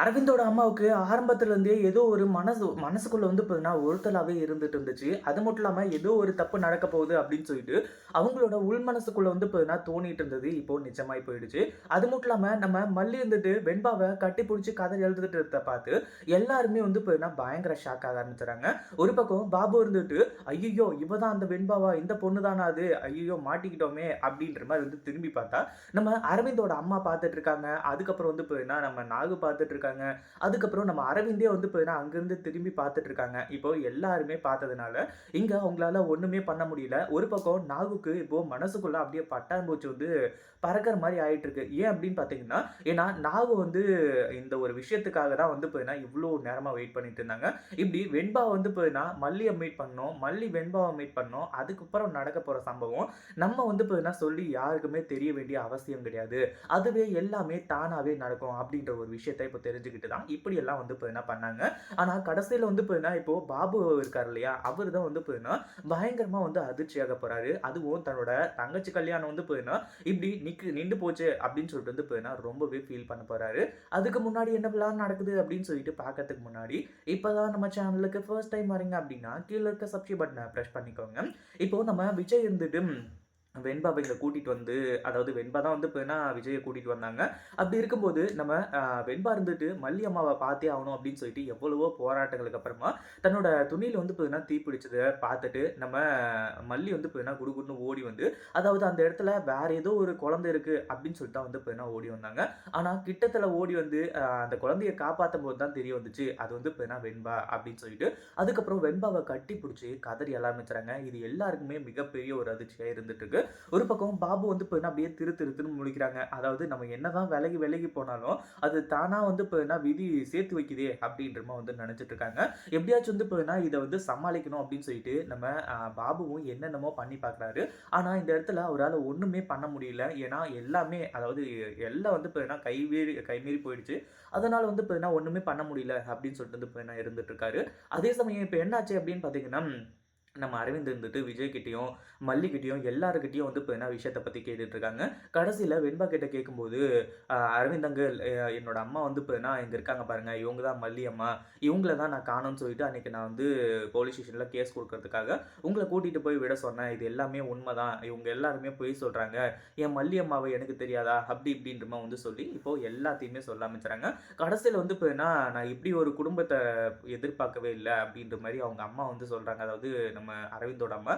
அரவிந்தோட அம்மாவுக்கு ஆரம்பத்துலேருந்தே ஏதோ ஒரு மனசு மனசுக்குள்ளே வந்து பார்த்தீங்கன்னா ஒருத்தலாகவே இருந்துட்டு இருந்துச்சு. அது மட்டும் இல்லாமல் ஏதோ ஒரு தப்பு நடக்க போகுது அப்படின்னு சொல்லிட்டு அவங்களோட உள் மனசுக்குள்ளே வந்து பார்த்தீங்கன்னா தோணிட்டு இருந்தது. இப்போ நிஜமாய் போயிடுச்சு. அது மட்டும் இல்லாமல் நம்ம மல்லி இருந்துட்டு வெண்பாவை கட்டி பிடிச்சி கதை எழுதுட்டு இருந்த பார்த்து எல்லாருமே வந்து பார்த்தீங்கன்னா பயங்கர ஷாக் ஆக ஆரம்பிச்சுறாங்க. ஒரு பக்கம் பாபு இருந்துட்டு ஐயோ இவ தான் அந்த வெண்பாவா? இந்த பொண்ணு தானா அது? ஐயோ மாட்டிக்கிட்டோமே அப்படின்ற மாதிரி வந்து திரும்பி பார்த்தா நம்ம அரவிந்தோட அம்மா பார்த்துட்டு இருக்காங்க. அதுக்கப்புறம் வந்து பார்த்தீங்கன்னா நம்ம நாகு பார்த்துட்டு இருக்காங்க. அதுக்கப்புறம் நம்ம அரவிந்தே வந்து பார்த்தீங்கன்னா அங்கேருந்து திரும்பி பார்த்துட்டு இருக்காங்க இப்போ எல்லாருமே பார்த்ததுனால இங்கே அவங்களால ஒன்றுமே பண்ண முடியல. ஒரு பக்கம் நாகுக்கு இப்போ மனசுக்குள்ள அப்படியே பட்டாம்பூச்சி வந்து பறக்கிற மாதிரி ஆயிட்டு இருக்கு ஏன் அப்படின்னு பார்த்தீங்கன்னா ஏன்னா நாகு வந்து இந்த ஒரு விஷயத்துக்காக தான் வந்து பார்த்தீங்கன்னா இவ்வளோ நேரமாக வெயிட் பண்ணிட்டு இருந்தாங்க. இப்படி வெண்பா வந்து போயினா மல்லியை மீட் பண்ணோம் மல்லி வெண்பாவை மீட் பண்ணோம். அதுக்கப்புறம் நடக்க போகிற சம்பவம் நம்ம வந்து பார்த்தீங்கன்னா சொல்லி யாருக்குமே தெரிய வேண்டிய அவசியம் கிடையாது. அதுவே எல்லாமே தானாகவே நடக்கும் அப்படின்ற ஒரு விஷயத்தை இப்போ தெரிஞ்சுக்கிட்டு தான் இப்படியெல்லாம் வந்து இப்போ என்ன பண்ணாங்க? ஆனால் கடைசியில் வந்து பார்த்தீங்கன்னா இப்போது இப்போ பாபு இருக்கார் இல்லையா? அவர் தான் வந்து பார்த்தீங்கன்னா பயங்கரமாக வந்து அதிர்ச்சியாக போகிறாரு அதுவும் தன்னோட தங்கச்சி கல்யாணம் வந்து பார்த்தீங்கன்னா இப்படி நிக்கு நின்று போச்சு அப்படின்னு சொல்லிட்டு வந்து இப்போ ரொம்பவே ஃபீல் பண்ண போகிறாரு அதுக்கு முன்னாடி என்ன பிளான் நடக்குது அப்படின்னு சொல்லிட்டு பார்க்கறதுக்கு முன்னாடி இப்போ தான் நம்ம சேனலுக்கு ஃபர்ஸ்ட் டைம் வரீங்க அப்படின்னா கீழே இருக்க சப்ஸ்கிரைப் பட்டனை ப்ரெஸ் பண்ணிக்கோங்க. இப்போ நம்ம விஜய் இருந்துட்டு வெண்பாவை இங்கே கூட்டிகிட்டு வந்து அதாவது வெண்பா தான் வந்து இப்போனா விஜயை கூட்டிகிட்டு வந்தாங்க. அப்படி இருக்கும்போது நம்ம வெண்பா இருந்துட்டு மல்லி அம்மாவை பார்த்தே ஆகணும் அப்படின்னு சொல்லிட்டு எவ்வளவோ போராட்டங்களுக்கு அப்புறமா தன்னோட துணியில் வந்து இப்போ தீ பிடிச்சதை பார்த்துட்டு நம்ம மல்லி வந்து இப்போனா குடுகுடுன்னு ஓடி வந்து அதாவது அந்த இடத்துல வேற ஏதோ ஒரு குழந்தை இருக்குது அப்படின்னு சொல்லிட்டு தான் வந்து இப்போ ஓடி வந்தாங்க. ஆனால் கிட்டத்தில் ஓடி வந்து அந்த குழந்தைய காப்பாற்றும் போது தான் தெரிய வந்துச்சு அது வந்து இப்போனா வெண்பா அப்படின்னு சொல்லிட்டு. அதுக்கப்புறம் வெண்பாவை கட்டி பிடிச்சி கதறி ஆரம்பிச்சுறாங்க இது எல்லாருக்குமே மிகப்பெரிய ஒரு அதிர்ச்சியாக இருந்துட்டு இருக்கு ஒரு பக்கம் பாபு வந்து இப்போ என்ன அப்படியே திரு திருத்துன்னு முழிக்கிறாங்க. அதாவது நம்ம என்னதான் விலகி விலகி போனாலும் அது தானா வந்து இப்போ என்ன விதி சேர்த்து வைக்குதே அப்படின்ற மாதிரி வந்து நினைச்சிட்டு இருக்காங்க. எப்படியாச்சும் வந்து இப்போ என்ன இதை வந்து சமாளிக்கணும் அப்படின்னு சொல்லிட்டு நம்ம பாபுவும் என்னென்னமோ பண்ணி பார்க்குறாரு. ஆனால் இந்த இடத்துல அவரால் ஒன்றுமே பண்ண முடியல. ஏன்னா எல்லாமே அதாவது எல்லாம் வந்து இப்போ என்ன கைவேறி கைமீறி போயிடுச்சு. அதனால வந்து இப்போ என்ன ஒன்றுமே பண்ண முடியல அப்படின்னு சொல்லிட்டு வந்து இப்போ என்ன இருந்துட்டு இருக்காரு. அதே சமயம் இப்போ என்னாச்சு அப்படின்னு பார்த்தீங்கன்னா நம்ம அரவிந்த் இருந்துட்டு விஜய்கிட்டையும் மல்லிகிட்டையும் எல்லாருக்கிட்டையும் வந்து இப்போ என்ன விஷயத்தை பற்றி கேட்டுட்ருக்காங்க கடைசியில் வெண்பா கிட்ட கேட்கும்போது அரவிந்த் அங்கிள் என்னோட அம்மா வந்து இப்போ என்ன இங்கே இருக்காங்க பாருங்கள் இவங்க தான் மல்லி அம்மா இவங்கள தான் நான் காணும்னு சொல்லிட்டு அன்றைக்கி நான் வந்து போலீஸ் ஸ்டேஷனில் கேஸ் கொடுக்கறதுக்காக உங்களை கூட்டிகிட்டு போய் விட சொன்னேன். இது எல்லாமே உண்மை தான் இவங்க எல்லாருமே போய் சொல்கிறாங்க என் மல்லி அம்மாவை எனக்கு தெரியாதா? அப்படி இப்படின்றமா வந்து சொல்லி இப்போது எல்லாத்தையுமே சொல்ல ஆரம்பிச்சுறாங்க. கடைசியில் வந்து இப்போ என்ன நான் இப்படி ஒரு குடும்பத்தை எதிர்பார்க்கவே இல்லை அப்படின்ற மாதிரி அவங்க அம்மா வந்து சொல்கிறாங்க அதாவது நம்ம அரவிந்தோட அம்மா.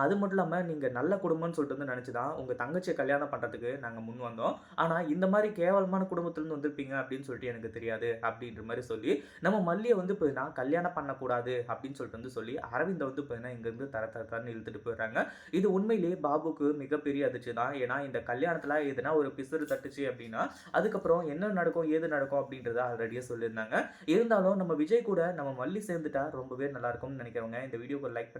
அது மட்டும் இல்லாமல் நீங்கள் நல்ல குடும்பம்னு சொல்லிட்டு வந்து நினச்சி தான் உங்கள் தங்கச்சியை கல்யாணம் பண்ணுறதுக்கு நாங்கள் முன் வந்தோம். ஆனால் இந்த மாதிரி கேவலமான குடும்பத்துலேருந்து வந்திருப்பீங்க அப்படின்னு சொல்லிட்டு எனக்கு தெரியாது அப்படின்ற மாதிரி சொல்லி நம்ம மல்லியை வந்து இப்போ நான் கல்யாணம் பண்ணக்கூடாது அப்படின்னு சொல்லிட்டு வந்து சொல்லி அரவிந்தை வந்து இப்போ இங்கேருந்து தர தர தரன்னு இழுத்துட்டு போயிடுறாங்க. இது உண்மையிலேயே பாபுக்கு மிகப்பெரிய அதிர்ச்சி தான். ஏன்னா இந்த கல்யாணத்தில் எதுனா ஒரு பிசுறு தட்டுச்சு அப்படின்னா அதுக்கப்புறம் என்ன நடக்கும் ஏது நடக்கும் அப்படின்றத ஆல்ரெடியே சொல்லியிருந்தாங்க. இருந்தாலும் நம்ம விஜய் கூட நம்ம மல்லி சேர்ந்துட்டா ரொம்பவே நல்லாயிருக்கும்னு நினைக்கிறவங்க இந்த வீடியோக்கு லைக் பண்ணி